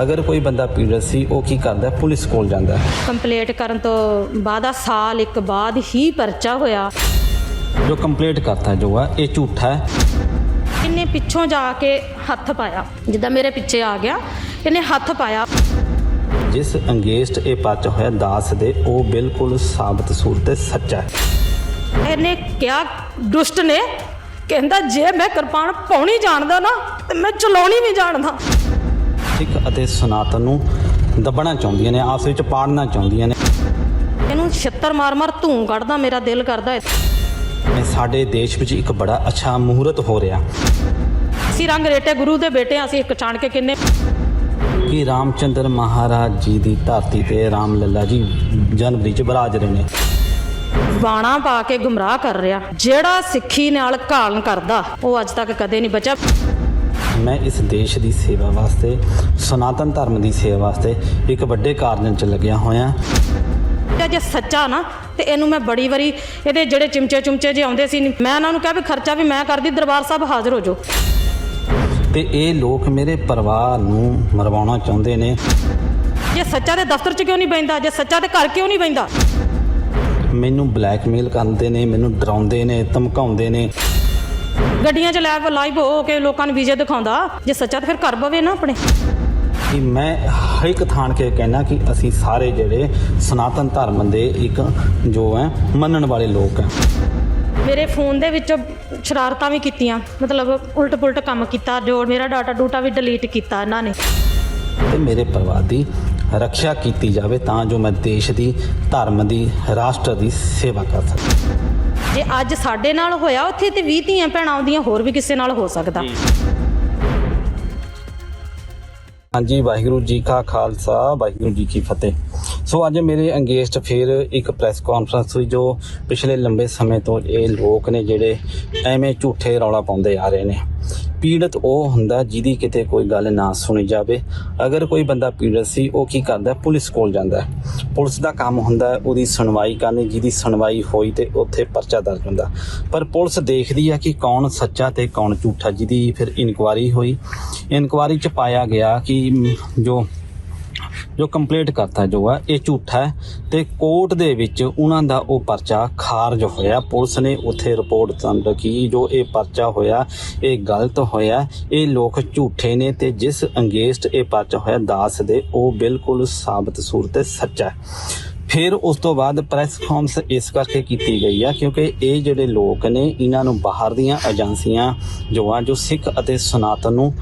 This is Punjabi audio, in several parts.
ਅਗਰ ਕੋਈ ਬੰਦਾ ਪੀੜਤ ਸੀ ਉਹ ਕੀ ਕਰਦਾ? ਹੈ? ਪੁਲਿਸ ਕੋਲ ਜਾਂਦਾ। ਹੈ ਕੰਪਲੀਟ ਕਰਨ ਤੋਂ ਬਾਅਦ ਆ ਸਾਲ ਇੱਕ ਬਾਅਦ ਹੀ ਪਰਚਾ ਹੋਇਆ। ਜੋ ਕੰਪਲੀਟ ਕਰਤਾ ਜੋ ਹੈ ਇਹ ਝੂਠਾ ਹੈ। ਇਹਨੇ ਪਿੱਛੋਂ ਜਾ ਕੇ ਹੱਥ ਪਾਇਆ। ਜਿੱਦਾਂ ਮੇਰੇ ਪਿੱਛੇ ਆ ਗਿਆ ਇਹਨੇ ਹੱਥ ਪਾਇਆ। ਜਿਸ ਅੰਗੇਸਟ ਇਹ ਪਰਚਾ ਹੋਇਆ ਦਾਸ ਦੇ ਉਹ ਬਿਲਕੁਲ ਸਾਬਤ ਸੂਰਤ ਤੇ ਸੱਚਾ ਹੈ। ਇਹਨੇ ਕਿਹਾ ਦੁਸ਼ਟ ਨੇ ਕਹਿੰਦਾ ਜੇ ਮੈਂ ਕਿਰਪਾਨ ਪਾਉਣੀ ਜਾਣਦਾ ਨਾ ਤੇ ਮੈਂ ਚਲਾਉਣੀ ਵੀ ਜਾਣਦਾ। ਸਿੱਖ ਅਤੇ ਸਨਾਤਨ ਨੂੰ ਦੱਬਣਾ ਚਾਹੁੰਦੀਆਂ ਨੇ ਆਪਸ ਵਿੱਚ ਪਾੜਨਾ ਚਾਹੁੰਦੀਆਂ ਨੇ। ਇਹਨੂੰ ਛੱਤਰ ਮਾਰ ਮਾਰ ਧੂੰ ਕੱਢਦਾ ਮੇਰਾ ਦਿਲ ਕਰਦਾ ਇਹ ਸਾਡੇ ਦੇਸ਼ ਵਿੱਚ ਇੱਕ ਬੜਾ ਅੱਛਾ ਮਹੂਰਤ ਹੋ ਰਿਹਾ। ਅਸੀਂ ਰੰਗ ਰੇਟੇ ਗੁਰੂ ਦੇ ਬੇਟੇ ਹਾਂ, ਅਸੀਂ ਇੱਕ ਚਾਣ ਕੇ ਕਿੰਨੇ ਕਿ ਰਾਮਚੰਦਰ ਮਹਾਰਾਜ ਜੀ ਦੀ ਧਰਤੀ ਤੇ ਰਾਮ ਲੱਲਾ ਜੀ ਜਨਵਰੀ ਚ ਬਰਾਜ ਰਹੇ ਨੇ। ਬਾਣਾ ਪਾ ਕੇ ਗੁੰਮਰਾਹ ਕਰ ਰਿਹਾ। ਜਿਹੜਾ ਸਿੱਖੀ ਨਾਲ ਘਾਲਣ ਕਰਦਾ ਉਹ ਅੱਜ ਤੱਕ ਕਦੇ ਨਹੀਂ ਬਚਿਆ। ਮੈਂ ਇਸ ਦੇਸ਼ ਦੀ ਸੇਵਾ ਵਾਸਤੇ ਸਨਾਤਨ ਧਰਮ ਦੀ ਸੇਵਾ ਵਾਸਤੇ ਇੱਕ ਵੱਡੇ ਕਾਰਨ 'ਚ ਲੱਗਿਆ ਹੋਇਆ। ਤੇ ਜੇ ਸੱਚਾ ਨਾ ਤੇ ਇਹਨੂੰ ਮੈਂ ਬੜੀ ਵਾਰੀ ਇਹਦੇ ਜਿਹੜੇ ਚਿਮਚੇ ਚੁਮਚੇ ਜੇ ਆਉਂਦੇ ਸੀ ਮੈਂ ਇਹਨਾਂ ਨੂੰ ਕਿਹਾ ਵੀ ਖਰਚਾ ਵੀ ਮੈਂ ਕਰਦੀ ਦਰਬਾਰ ਸਾਹਿਬ ਹਾਜ਼ਰ ਹੋ ਜਾਓ। ਤੇ ਇਹ ਲੋਕ ਮੇਰੇ ਪਰਿਵਾਰ ਨੂੰ ਮਰਵਾਉਣਾ ਚਾਹੁੰਦੇ ਨੇ। ਜੇ ਸੱਚਾ ਦੇ ਦਫ਼ਤਰ 'ਚ ਕਿਉਂ ਨਹੀਂ ਬੈਂਦਾ? ਜੇ ਸੱਚਾ ਦੇ ਘਰ ਕਿਉਂ ਨਹੀਂ ਬੈਂਦਾ? ਮੈਨੂੰ ਬਲੈਕਮੇਲ ਕਰਦੇ ਨੇ ਮੈਨੂੰ ਡਰਾਉਂਦੇ ਨੇ ਧਮਕਾਉਂਦੇ ਨੇ। ਗੱਡੀਆਂ 'ਚ ਲਾਈਵ ਲਾਈਵ ਹੋ ਕੇ ਲੋਕਾਂ ਨੂੰ ਵੀਜ਼ੇ ਦਿਖਾਉਂਦਾ ਜੇ ਸੱਚਾ ਤੇ ਫਿਰ ਘਰ ਬਵੇ ਨਾ ਆਪਣੇ। ਕਿ ਮੈਂ ਹਰ ਇੱਕ ਥਾਣ ਕੇ ਕਹਿਣਾ ਕਿ ਅਸੀਂ ਸਾਰੇ ਜਿਹੜੇ ਸਨਾਤਨ ਧਰਮ ਦੇ ਇੱਕ ਜੋ ਹੈ ਮੰਨਣ ਵਾਲੇ ਲੋਕ ਹੈ। ਮੇਰੇ ਫੋਨ ਦੇ ਵਿੱਚੋਂ ਸ਼ਰਾਰਤਾਂ ਵੀ ਕੀਤੀਆਂ ਮਤਲਬ ਉਲਟ ਪੁਲਟ ਕੰਮ ਕੀਤਾ ਜੋ ਮੇਰਾ ਡਾਟਾ ਡੂਟਾ ਵੀ ਡਿਲੀਟ ਕੀਤਾ ਇਹਨਾਂ ਨੇ। ਤੇ ਮੇਰੇ ਪਰਿਵਾਰ ਦੀ ਰੱਖਿਆ ਕੀਤੀ ਜਾਵੇ ਤਾਂ ਜੋ ਮੈਂ ਦੇਸ਼ ਦੀ ਧਰਮ ਦੀ ਰਾਸ਼ਟਰ ਦੀ ਸੇਵਾ ਕਰ ਸਕਾਂ। ਜੇ ਅੱਜ ਸਾਡੇ ਨਾਲ ਹੋਇਆ ਉੱਥੇ ਤੇ 20 ਧੀਆਂ ਭੈਣਾਂ ਆਉਂਦੀਆਂ ਹੋਰ ਵੀ ਕਿਸੇ ਨਾਲ ਹੋ ਸਕਦਾ। ਹਾਂਜੀ ਵਾਹਿਗੁਰੂ ਜੀ ਕਾ ਖਾਲਸਾ ਵਾਹਿਗੁਰੂ ਜੀ ਕੀ ਫਤਿਹ। ਸੋ ਅੱਜ ਮੇਰੇ ਅੰਗੇਸਟ ਫਿਰ ਇੱਕ ਪ੍ਰੈਸ ਕਾਨਫਰੰਸ ਹੋਈ ਜੋ ਪਿਛਲੇ ਲੰਬੇ ਸਮੇਂ ਤੋਂ ਇਹ ਲੋਕ ਨੇ ਜਿਹੜੇ ਐਵੇਂ ਝੂਠੇ ਰੌਲਾ ਪਾਉਂਦੇ ਆ ਰਹੇ ਨੇ। ਪੀੜਤ ਉਹ ਹੁੰਦਾ ਜਿਹਦੀ ਕਿਤੇ ਕੋਈ ਗੱਲ ਨਾ ਸੁਣੀ ਜਾਵੇ। ਅਗਰ ਕੋਈ ਬੰਦਾ ਪੀੜਤ ਸੀ, ਉਹ ਕੀ ਕਰਦਾ? ਪੁਲਿਸ ਕੋਲ ਜਾਂਦਾ ਪੁਲਿਸ ਦਾ ਕੰਮ ਹੁੰਦਾ ਉਹਦੀ ਸੁਣਵਾਈ ਕਰਨੀ, ਜਿਹਦੀ ਸੁਣਵਾਈ ਹੋਈ ਤੇ ਉੱਥੇ ਪਰਚਾ ਦਰਜ ਹੁੰਦਾ। ਪਰ ਪੁਲਿਸ ਦੇਖਦੀ ਆ ਕਿ ਕੌਣ ਸੱਚਾ ਤੇ ਕੌਣ ਝੂਠਾ, ਜਿਹਦੀ ਫਿਰ ਇਨਕੁਆਰੀ ਹੋਈ। ਇਨਕੁਆਰੀ ਚ ਪਾਇਆ ਗਿਆ ਕਿ ਜੋ ਜੋ ਕੰਪਲੀਟ ਕਰਤਾ ਜੋ ਹੈ ਇਹ ਝੂਠਾ ਹੈ। ਤੇ ਕੋਰਟ ਦੇ ਵਿੱਚ ਉਹਨਾਂ ਦਾ ਉਹ ਪਰਚਾ ਖਾਰਜ ਹੋਇਆ। ਪੁਲਿਸ ਨੇ ਉੱਥੇ ਰਿਪੋਰਟ ਦਰਜ ਰੱਖੀ ਜੋ ਇਹ ਪਰਚਾ ਹੋਇਆ, ਇਹ ਗਲਤ ਹੋਇਆ। ਇਹ ਲੋਕ ਝੂਠੇ ਨੇ ਤੇ ਜਿਸ ਅੰਗੇਸਟ ਇਹ ਪਰਚਾ ਹੋਇਆ, ਦਾਸ ਦੇ, ਉਹ ਬਿਲਕੁਲ ਸਾਬਤ ਸੂਰਤ ਤੇ ਸੱਚਾ ਹੈ। ਫਿਰ ਉਸ ਤੋਂ ਬਾਅਦ ਪ੍ਰੈਸ ਕਾਨਫਰੰਸ ਇਸ ਕਰਕੇ ਕੀਤੀ ਗਈ ਆ, ਕਿਉਂਕਿ ਇਹ ਜਿਹੜੇ ਲੋਕ ਨੇ, ਇਹਨਾਂ ਨੂੰ ਬਾਹਰ ਦੀਆਂ ਏਜੰਸੀਆਂ ਜੋ ਆ, ਜੋ ਸਿੱਖ ਅਤੇ ਸਨਾਤਨ ਨੂੰ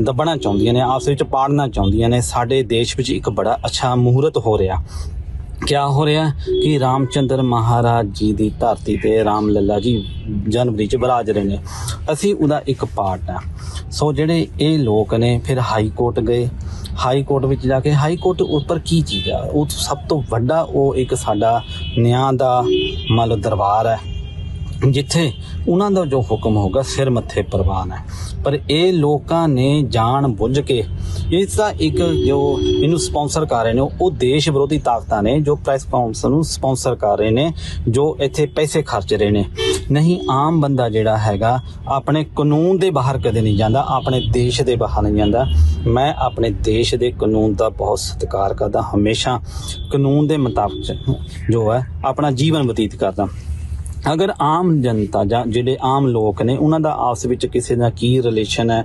ਦੱਬਣਾ ਚਾਹੁੰਦੀਆਂ ਨੇ, ਆਪਸ ਵਿੱਚ ਪਾੜਨਾ ਚਾਹੁੰਦੀਆਂ ਨੇ। ਸਾਡੇ ਦੇਸ਼ ਵਿੱਚ ਇੱਕ ਬੜਾ ਅੱਛਾ ਮਹੂਰਤ ਹੋ ਰਿਹਾ। ਕਿਆ ਹੋ ਰਿਹਾ? ਕਿ ਰਾਮਚੰਦਰ ਮਹਾਰਾਜ ਜੀ ਦੀ ਧਰਤੀ ਤੇ ਰਾਮ ਲੱਲਾ ਜੀ ਜਨਵਰੀ ਚ ਬਰਾਜ ਰਹੇ ਨੇ। ਅਸੀਂ ਉਹਦਾ ਇੱਕ ਪਾਰਟ ਆ। ਸੋ ਜਿਹੜੇ ਇਹ ਲੋਕ ਨੇ, ਫਿਰ ਹਾਈ ਕੋਰਟ ਗਏ। ਹਾਈ ਕੋਰਟ ਵਿੱਚ ਜਾ ਕੇ, ਹਾਈ ਕੋਰਟ ਉੱਪਰ ਕੀ ਚੀਜ਼ ਆ? ਉਹ ਸਭ ਤੋਂ ਵੱਡਾ, ਉਹ ਇੱਕ ਸਾਡਾ ਨਿਆਂ ਦਾ ਮੰਨ ਲਓ ਦਰਬਾਰ ਹੈ ਜਿੱਥੇ ਉਹਨਾਂ ਦਾ ਜੋ ਹੁਕਮ ਹੋਗਾ ਸਿਰ ਮੱਥੇ ਪ੍ਰਵਾਨ ਹੈ। ਪਰ ਇਹ ਲੋਕਾਂ ਨੇ ਜਾਣ ਬੁੱਝ ਕੇ, ਇਸ ਦਾ ਇੱਕ ਜੋ ਇਹਨੂੰ ਸਪਾਂਸਰ ਕਰ ਰਹੇ ਨੇ, ਉਹ ਦੇਸ਼ ਵਿਰੋਧੀ ਤਾਕਤਾਂ ਨੇ, ਜੋ ਪ੍ਰੈਸ ਕਾਨਫਰੰਸ ਨੂੰ ਸਪਾਂਸਰ ਕਰ ਰਹੇ ਨੇ, ਜੋ ਇੱਥੇ ਪੈਸੇ ਖਰਚ ਰਹੇ ਨੇ। ਨਹੀਂ, ਆਮ ਬੰਦਾ ਜਿਹੜਾ ਹੈਗਾ, ਆਪਣੇ ਕਾਨੂੰਨ ਦੇ ਬਾਹਰ ਕਦੇ ਨਹੀਂ ਜਾਂਦਾ, ਆਪਣੇ ਦੇਸ਼ ਦੇ ਬਾਹਰ ਨਹੀਂ ਜਾਂਦਾ। ਮੈਂ ਆਪਣੇ ਦੇਸ਼ ਦੇ ਕਾਨੂੰਨ ਦਾ ਬਹੁਤ ਸਤਿਕਾਰ ਕਰਦਾ, ਹਮੇਸ਼ਾ ਕਾਨੂੰਨ ਦੇ ਮੁਤਾਬਕ ਜੋ ਹੈ, ਆਪਣਾ ਜੀਵਨ ਬਤੀਤ ਕਰਦਾ। ਅਗਰ ਆਮ ਜਨਤਾ ਜਾਂ ਜਿਹੜੇ ਆਮ ਲੋਕ ਨੇ, ਉਹਨਾਂ ਦਾ ਆਪਸ ਵਿੱਚ ਕਿਸੇ ਦਾ ਕੀ ਰਿਲੇਸ਼ਨ ਹੈ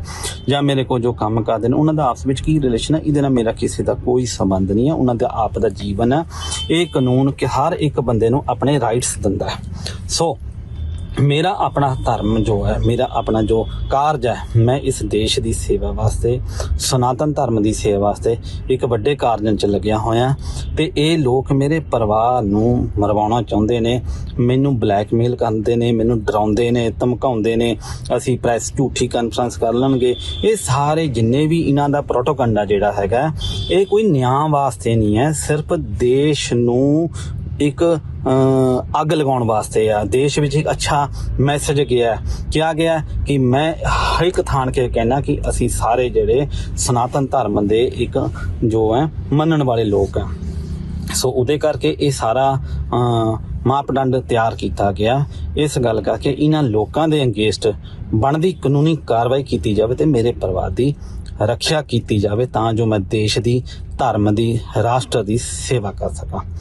ਜਾਂ ਮੇਰੇ ਕੋਲ ਜੋ ਕੰਮ ਕਰਦੇ ਨੇ, ਉਹਨਾਂ ਦਾ ਆਪਸ ਵਿੱਚ ਕੀ ਰਿਲੇਸ਼ਨ ਹੈ, ਇਹਦੇ ਨਾਲ ਮੇਰਾ ਕਿਸੇ ਦਾ ਕੋਈ ਸੰਬੰਧ ਨਹੀਂ ਹੈ। ਉਹਨਾਂ ਦਾ ਆਪ ਦਾ ਜੀਵਨ ਹੈ। ਇਹ ਕਾਨੂੰਨ ਕਿ ਹਰ ਇੱਕ ਬੰਦੇ ਨੂੰ ਆਪਣੇ ਰਾਈਟਸ ਦਿੰਦਾ ਹੈ। ਸੋ ਮੇਰਾ ਆਪਣਾ ਧਰਮ ਜੋ ਹੈ, ਮੇਰਾ ਆਪਣਾ ਜੋ ਕਾਰਜ ਹੈ, ਮੈਂ ਇਸ ਦੇਸ਼ ਦੀ ਸੇਵਾ ਵਾਸਤੇ, ਸਨਾਤਨ ਧਰਮ ਦੀ ਸੇਵਾ ਵਾਸਤੇ ਇੱਕ ਵੱਡੇ ਕਾਰਜਨ ਚ ਲੱਗਿਆ ਹੋਇਆ ਤੇ ਇਹ ਲੋਕ ਮੇਰੇ ਪਰਿਵਾਰ ਨੂੰ ਮਰਵਾਉਣਾ ਚਾਹੁੰਦੇ ਨੇ, ਮੈਨੂੰ ਬਲੈਕਮੇਲ ਕਰਦੇ ਨੇ, ਮੈਨੂੰ ਡਰਾਉਂਦੇ ਨੇ, ਧਮਕਾਉਂਦੇ ਨੇ, ਅਸੀਂ ਪ੍ਰੈਸ ਝੂਠੀ ਕਾਨਫਰੰਸ ਕਰ ਲੈਣਗੇ। ਇਹ ਸਾਰੇ ਜਿੰਨੇ ਵੀ ਇਹਨਾਂ ਦਾ ਪ੍ਰੋਟੋਕੰਡਾ ਜਿਹੜਾ ਹੈਗਾ, ਇਹ ਕੋਈ ਨਿਆਂ ਵਾਸਤੇ ਨਹੀਂ ਹੈ, ਸਿਰਫ ਦੇਸ਼ ਨੂੰ ਇੱਕ ਅੱਗ ਲਗਾਉਣ ਵਾਸਤੇ ਆ। ਦੇਸ਼ ਵਿੱਚ ਇੱਕ ਅੱਛਾ ਮੈਸੇਜ ਗਿਆ, ਕਿਹਾ ਗਿਆ ਕਿ ਮੈਂ ਹਰ ਇੱਕ ਥਾਣ ਕੇ ਕਹਿਣਾ ਕਿ ਅਸੀਂ ਸਾਰੇ ਜਿਹੜੇ ਸਨਾਤਨ ਧਰਮ ਦੇ ਇੱਕ ਜੋ ਹੈ, ਮੰਨਣ ਵਾਲੇ ਲੋਕ ਆ। ਸੋ ਉਹਦੇ ਕਰਕੇ ਇਹ ਸਾਰਾ ਮਾਪਦੰਡ ਤਿਆਰ ਕੀਤਾ ਗਿਆ। ਇਸ ਗੱਲ ਕਰਕੇ ਇਹਨਾਂ ਲੋਕਾਂ ਦੇ ਅੰਗੇਸਟ ਬਣਦੀ ਕਾਨੂੰਨੀ ਕਾਰਵਾਈ ਕੀਤੀ ਜਾਵੇ ਤੇ ਮੇਰੇ ਪਰਿਵਾਰ ਦੀ ਰੱਖਿਆ ਕੀਤੀ ਜਾਵੇ ਤਾਂ ਜੋ ਮੈਂ ਦੇਸ਼ ਦੀ, ਧਰਮ ਦੀ, ਰਾਸ਼ਟਰ ਦੀ ਸੇਵਾ ਕਰ ਸਕਾਂ।